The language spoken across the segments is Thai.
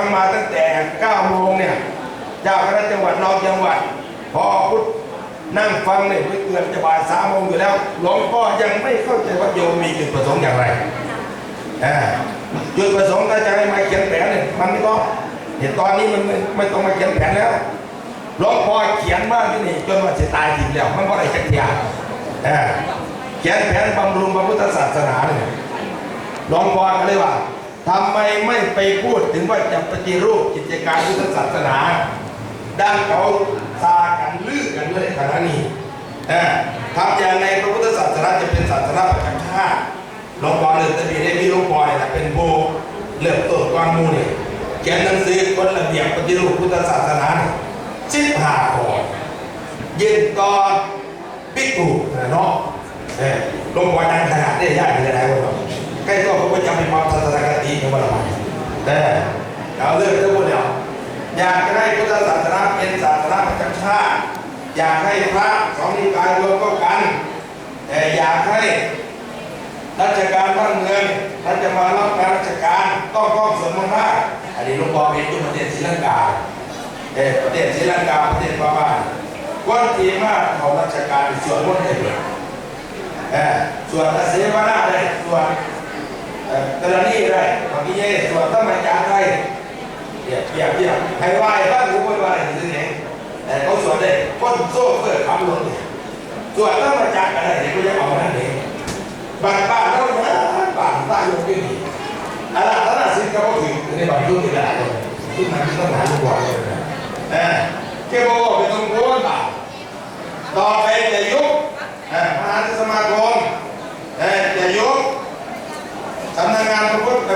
ฟังมาตั้งแต่9โมงเนี่ยเจ้าคณะจังหวัดรองจังหวัด พอพุทธนั่งฟังเนี่ยเกือบจะบ่ายสามโมงอยู่แล้วหลวงพ่อยังไม่เข้าใจว่าโยมมีจุดประสงค์อย่างไรอ่าจุดประสงค์ถ้าจะให้มาเขียนแผนเนี่ยมันไม่ต้องเห็นตอนนี้มันไม่ต้องมาเขียนแผนแล้วหลวงพ่อเขียนมากที่นี่จนว่าจะตายทีแล้วมันก็ได้จักรยานอ่าเขียนแผนบำรุงพระพุทธศาสนาเนี่ยหลวงพ่อก็เลยว่า ทำไมไม่ไปพูดถึงว่าจะปฏิรูปกิจการพุทธศาสนา ดังเขาซากันลือกันด้วยขณะนี้ทำอย่างไรพระพุทธศาสนาจะเป็นศาสนาประจำชาติหลวงพ่อเลยตะบีได้มีหลวงพ่อเนี่ยเป็นโบเลือกตัวก้อนมูนี่เขียนหนังสือกฎระเบียบปฏิรูปพุทธศาสนาสิบห้าข้อเย็นตอนบิ๊กตู่เนาะหลวงพ่อดังขนาดได้ยากเลยนะวะใกล้ตัวผมก็จะเป็นความทัศนคติของเราแต่เราเลือกทั้งหมดแล้วอยากให้พุทธศาสนาเป็นศาสนาประจำชาติอยากให้พระสองนิกายรวมเข้ากัน แต่อยากให้ราชการบ้านเมืองท่านจะมารับการราชการต้องก้องสวนมนต์อันนี้หลวงพ่อเป็นอยู่ประเทศศรีลังกาเออประเทศศรีลังกาประเทศพม่าคนทีมาเขาราชการส่วนมนต์ได้เลยเออส่วนเสวนาได้ส่วนางทีเย่ส่วน ถ้ามันจางได้เปียกเปียกเปียกให้ไหวบ้านหรือไม่ไหวนี่สิแต่เขาส่วนได้คนโซ่เพื่อคำลงส่วนถ้ามันจางกันได้ก็จะเอานั่นเองบางบ้านเราเนี่ยบ้านใต้ลงที่นี่อะไรถ้าน่าสิก็ถึงในบางยุคที่หลายคนที่มันต้องหาลูกบอลเลยนะเออเกี่ยวกับเป็นตรงโน้นบ่าต่อไปจะยุบมหาสมาคมเออจะยุบสำนักงานพุทธไป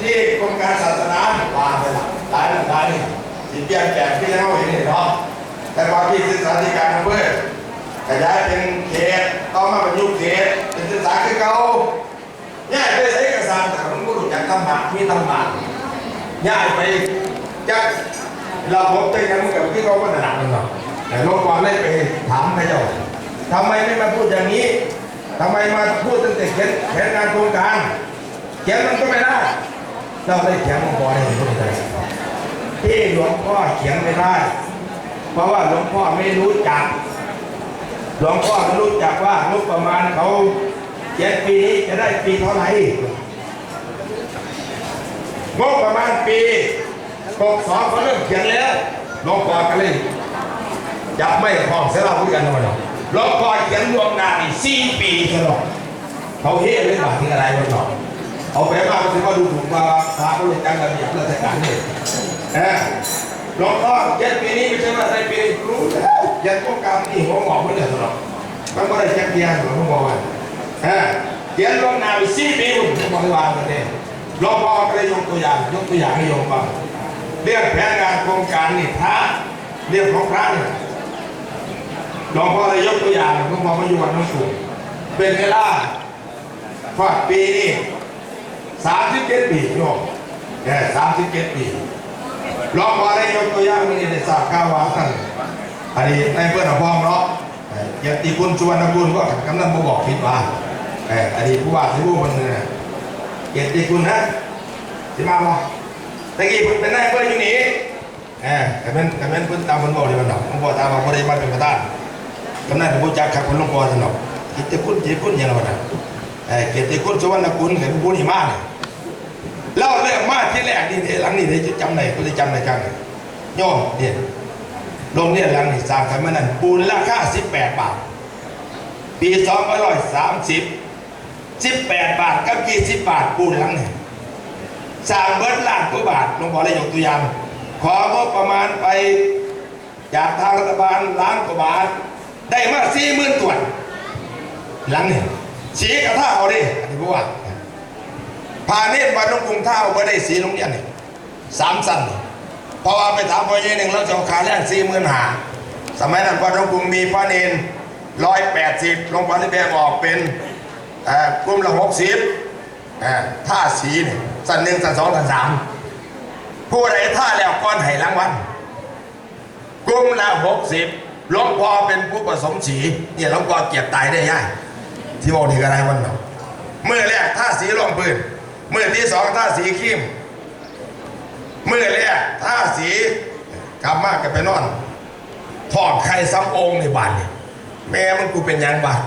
ที่กรมการศาสนาลาไปหละหลายหลายนี่สิเปลี่ยนแปลงที่เราเห็นนี่เนาะแต่ว่าที่ศึกษาธิการอำเภอขยายเป็นเขตต้องมาเป็นยุคเขตเป็นศึกษาคือเก่าย้ายไปใช้เอกสารแต่ผมก็รู้จักตำหนักมีตำหนักย้ายไปจากเราพบเจอกันกับที่เขาก็ถนัดมันเนาะแต่หลวงพ่อได้ไปถามพระเจ้าทำไมไม่มาพูดอย่างนี้ทำไมมาพูดตั้งแต่เขียนแผนงานโครงการ เขียนมันก็ไม่ได้เราได้เขียนหลวงพ่อได้เห็นไหมที่หลวงพ่อเขียนไม่ได้ เพราะว่าหลวงพ่อไม่รู้จัก หลวงพ่อไม่รู้จักว่างบประมาณเขาเขียนปีนี้จะได้ปีเท่าไหร่งบประมาณปีหกสองเขาเริ่มเขียนแล้วหลวงพ่อก็เลยจับไม่ห้องเสียเราพูดกันทำไมเนาะหลวงพ่อเขียนล่วงนานี่สี่ปีเท่านั้นเขาเฮ้เลยว่าที่อะไรวะเนาะ เอาไปมาคือว่าดูถูกว่าพระก็เลยจังระเบียบราชการนี่เออหลวงพ่อเจ็ดปีนี้ไม่ใช่ว่าได้ปีรู้แล้วยันพวกกรรมนี่หัวหมอกไม่ได้สำหรับมันก็ได้แค่เพียงหลวงพ่อว่าเออเขียนลงนามสี่ปีผมบอกวางกันเองหลวงพ่อก็เลยยกตัวอย่างยกตัวอย่างให้โยมฟังเรื่องแผนงานโครงการนี่พระเรื่องของพระเนี่ยหลวงพ่อเลยยกตัวอย่างหลวงพ่อมาอยู่วัดน้องสูงเป็นเวลาพอดปีนี่ สามสิบเจ็ดปีโยมแค่สามสิบเจ็ดปีลองมาได้ยกตัวอย่างนี้ในสาก้าวาท่านอันนี้ในเพื่อนพ้องเนาะเกียรติคุณสุวรรณคุณก็กำลังมาบอกผิดว่าเอออันนี้ผู้ว่าที่ผู้คนนึงน่ะเกียรติคุณนะที่มาบ่ตะกี้เพิ่นเป็นนายเพื่อนอยู่นี่เออแต่เป็นแต่เป็นเพิ่นตามเพิ่นบอกเลยมันเนาะผมบอกตามว่าบ่ได้มาเป็นประธานกำนันผู้จักครับคนลงพ่อท่นเนาะเกียรติคุณเกียรติคุณอย่างนั้นนะ เออเกียรติคุณสุวรรณคุณเห็นผู้นี่มาเนี่ยเล่าเรื่องมาที่แรกนี่หลังนี่จะจำไหนก็จะจำไหนจังโยมเนี่ยโรงเรียนหลังนี่สร้างกันมานั่นปูนราคา18บาท ปี2530 18บาทกับ20บาทปูนหลังนี่สร้างเบิดล้านกว่าบาทหลวงพ่อได้ยกตัวอย่างของบประมาณไปจากทางรัฐบาลล้านกว่าบาท ได้มา40,000ตัวหลังนี่ สีกระท่าเอาดิอันนี้พูดว่าพาเนตรวัดหลงกรุงท่าบ่ได้สีโรงเรียนนี่สามสั้นเพราะว่าไปถามพ่อใหญ่หนึ่งแล้วจะเอาขาแรกสี่หมื่นหาสมัยนั้นวัดหลงกรุงมีพระเนนร้อยแปดสิบลงพ่อที่แบกออกเป็นกลุ่มละหกสิบท่าสีนี่สันหนึ่งสันสองสันสามผู้ใดท่าแล้วก้อนไห้รางวัลกลุ่มละหกสิบหลวงพ่อเป็นผู้ผสมสีเนี่ยหลวงพ่อเกียบตายได้ย่าย ที่บอกนี่ก็ได้วันเนาะเมื่อแรกท่าสีรองปืนเมื่อที่สองท่าสีขีมเมื่อแรกลับมากกันไปนอนทอดไข่ซ้ำองค์ในบ้านนี่แม่มันกูเป็นยังบ้าน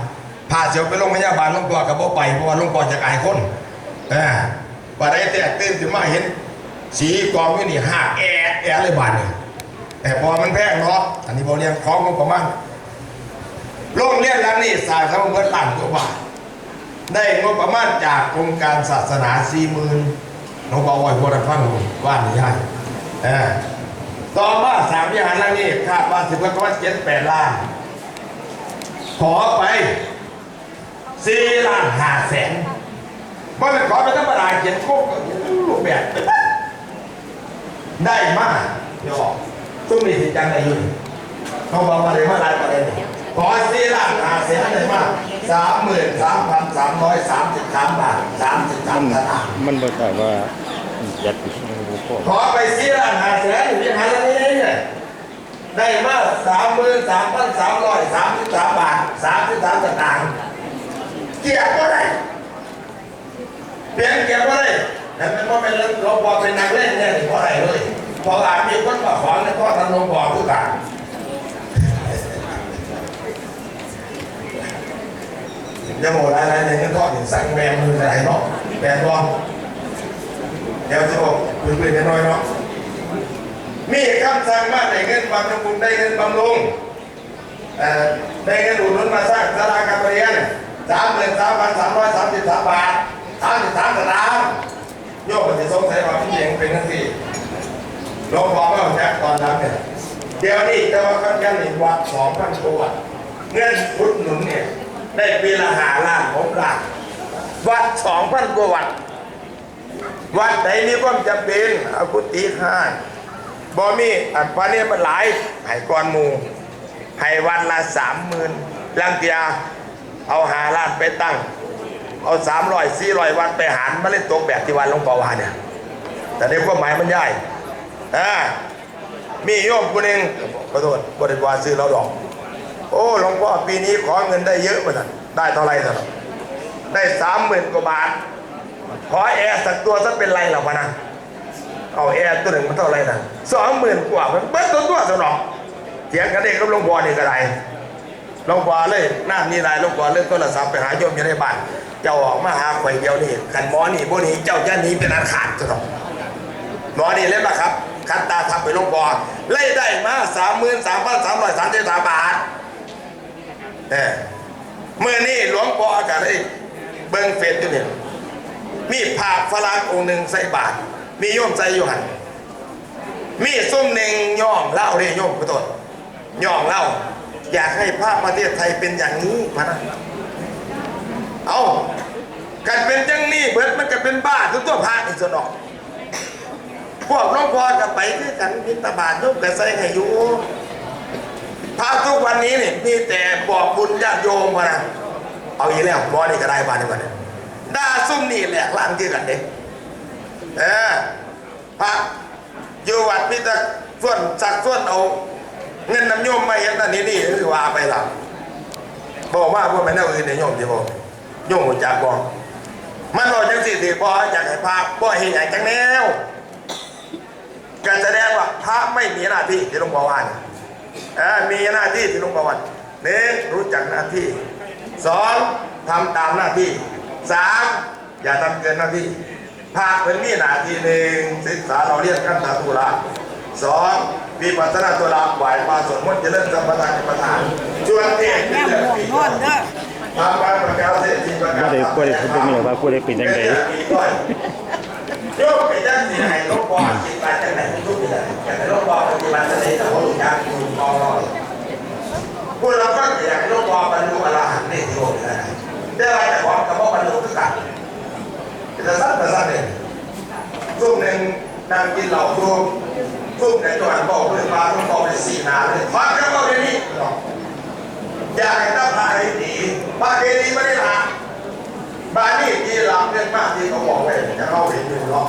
พาเสียวไปโรงพยาบาลลงพ่อกับพ่อไปเพราะว่าลงพ่อจะอายคนอ่าว่าได้แต่ตื่นขึ้นมาเห็น สีกองอยู่นี่ห้าแอดแอดเลยบ้านนี่แต่พอมันแพงเนาะอันนี้พอเรียนของงบประมาณ โรงเรียนหลังนี้สร้างทั้งหมดล้านกว่าบาทได้งบประมาณจากกรมการศาสนาสี่หมื่นน้องบอกว่าพวกเราฟังว่านี่ยากเออต่อมาสามวิหารหลังนี้คาดว่าถึงประมาเจ็ดแปดล้าน ขอไปสี่ล้านห้าแสนเมื่อเป็นขอไปธรรมดาเขียนโค้งรูปแบบได้มากเดี๋ยวบอกตุ้มนี่สิจังได้ยุ่นเขาบอกว่าได้มาหลายประเด็น ขอสี่ล้านห้าแสนได้มากสามหมื่นสามพันสามร้อยสามสิบสามบาทสามสิบสามสตางค์มันบอกแต่ว่ายัดไปที่หูพ่อขอไปสี่ล้านห้าแสนอยู่ที่หาแล้วนี้เนี่ยได้มาสามหมื่นสามพันสามร้อยสามสิบสามบาทสามสิบสามสตางค์เกียร์ก็ได้เปลี่ยนเกียร์ก็ได้แต่เป็นว่าเป็นเราพอเป็นนักเล่นเนี่ยเพราอะไรเลยพออาจมีคนมาขอในพ่อทำลงบ่อทุกการ จะโมอะไรในเงินทอดถึงสั่งแมงมืออะไรเนาะแมงบอลเดี๋ยวจะบอกเพื่อนๆน้อยเนาะมีคำสั่งมาในเงินบำรุงได้เงินบำรุงเอ่อได้เงินอุดหนุนมาสร้างสาราการเรียนสามหมื่นสามพันสามร้อยสามสิบสามบาทสามสิบสามสตางค์โยกมันจะสงสัยว่าพี่เองเป็นทั้งสี่หลวงพ่อว่าแจ็คตอนนั้นเนี่ยเดี๋ยวนี้จะว่ากันกันอีกวัดสองพันตัวเงินพุทธหนุนเนี่ย ได้ปีละหาล้านหกล้านวัดสองพันกว่าวัด วัดไหนมีความจำเป็นเอากุฏิห้าบ่มีอันพระเนี่ยมันหลายให้กอนมูให้วันละสามหมื่นลังเตียเอาหาล้านไปตั้ง เอาสามร้อยสี่ร้อยวันไปหารมาเล่นตกแบบที่วันหลวงปู่วาเนี่ย แต่ในความหมายมันใหญ่อ่ามีโยมคนหนึ่งขอโทษบริวารซื้อเราดอก โอ้หลวงพ่อปีนี้ขอเงินได้เยอะเหมือนกันได้เท่าไหรสักได้สามหมื่นกว่าบาท ขอแอร์สักตัวสักเป็นไรหรอวะนะเอาแอร์ตัวหนึ่งมันเท่าไหรนะสองหมื่นกว่ามันเบิ้ลตัวตัวสนองเถียงกันเด็กกับหลวงพ่อนี่ก็ได้หลวงพ่อเลยหน้านี่ไรหลวงพ่อเล่นโทรศัพท์ไปหาโยมอยู่ในบ้านเจ้าออกมาหาข่อยเดียวนี่ขันหมอนี่พวกนี้เจ้าจะหนีเป็นอันขาดสนองหมอนี่เล่นปะครับคันตาทำไปหลวงพ่อไล่ได้มาสามหมื่นสามพันสามร้อยสามสิบสามบาท เมื่อนี่หลวงพ่ออากาศได้เบิ้งเฟซอยู่เนี่ยมีผาฝรั่งองค์หนึ่งใส่บาท มีโยมใส่อยู่หันมีส้มหนึ่งย่อมเล่าเรียโยมขอโทษย่อมเล่า อยากให้ภาพประเทศไทยเป็นอย่างนี้พะนะเอากันเป็นจังนี้เบิดมันก็เป็นบ้าทุกตัวพระอีกสนอกพวกหน้องพ่อกับไปที่กันพิตาบาทยกแต่ใส่ให้อยู่ พระทุกวันนี้นี่มีแต่บอกบุญญาโยมพะนะเอาอีกแล้วบอนี่ก็ได้บานนี้ก่อนนี่ยด่าซุ่มนี่แหละล่างที่กันเด็กเออพระอยู่วัดพิจารส่วนสักส่วนเอาเงินน้ำโยมมาเห็นอันนี้นี่คือว่าไปหลับบอกว่าพวกมันเอาอื่นเนี่ยโยมที่บอกโยมจักบอกมันบอกจังสิสิบอกจากให้พระบ่เห็นอย่จังแนวการแสดงว่าพระไม่มีหน้าที่ที่หลวงพ่อว่าเนี่ย มีหน้าที่ที่หลวงพ่อว่าหนึ่งรู้จักหน้าที่สองทำตามหน้าที่สามอย่าทำเกินหน้าที่ภาคเป็นมีหน้าที่หนึ่งศึกษาเราเรียนขั้นตาตุลาสองมีปัสนาตุลาไหวมาสวดมนต์เจริญสัมปทานประธานชวนเทศแม่หมวงนอนเด้อทำการประกาศเสร็จสิ้นประกาศว่าได้ว่าได้พูดไม่ว่าพูดได้เป็นยังไงโยกไปจังสิให้ลูกบอนทุกอย่างอย่างไรลูกบอลปฏิบัติในแต่เขาอยากคุณมองลอย กเราก็อยากให้โลกบอลบรรลุอรหันต์ในที่โลกนี้ได้อะไรแต่ของกับพวกบรรลุทุกกันจะสั้นแต่สั้นเองช่วงหนึ่งนั่งกินเหล้าช่วงช่วงไหนจังหวัดบอกเรื่องมาต้องบอกไปสี่นาเลยฟังแค่ว่าเรนี้อยากให้ตั้งพระให้ดีพระเกดีไม่ได้ละบ้านนี้ที่รับเรื่องมากที่เขาบอกไว้จะเข้าเห็นอยู่หรอก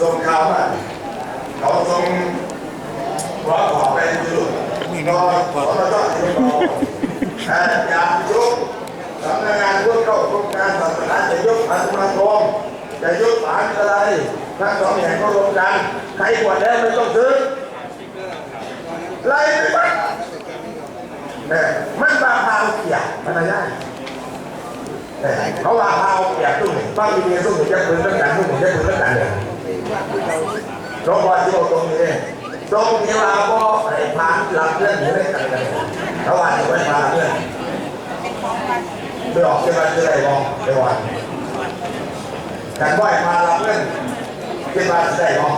ส่งข่าวมาเขาส่งว่าขอไปดูก็ขอมาต้อน ที่เราแต่อยากยุบสำนักงานพวกเข้าโครงการศาสนาจะยุบพันธุกรมจะยุบฐานอะไรทั้งสองแห่งก็รวมกันใครบวชแล้วไม่ต้องซื้อไล่ไปวัดเนี่ยมันบาพาวเกียรมันอะไรได้เขาว่าพาวเกียรตุ้งบ้างมีเมียตุ้งหนึ่งจะปืนแล้วกันตุ้งหนึ่งจะปืนแล้วกันเนี่ยรบกวนที่เราตรงนี้ ตรงนี้ว่าก็ไอ้พานหลับเรื่องนี้ไม่กันกันเขาว่าจะไปพาเรื่องไปออกจะมาจะได้มองไปวันการไหว้พาหลับเรื่องคิดว่าจะได้มอง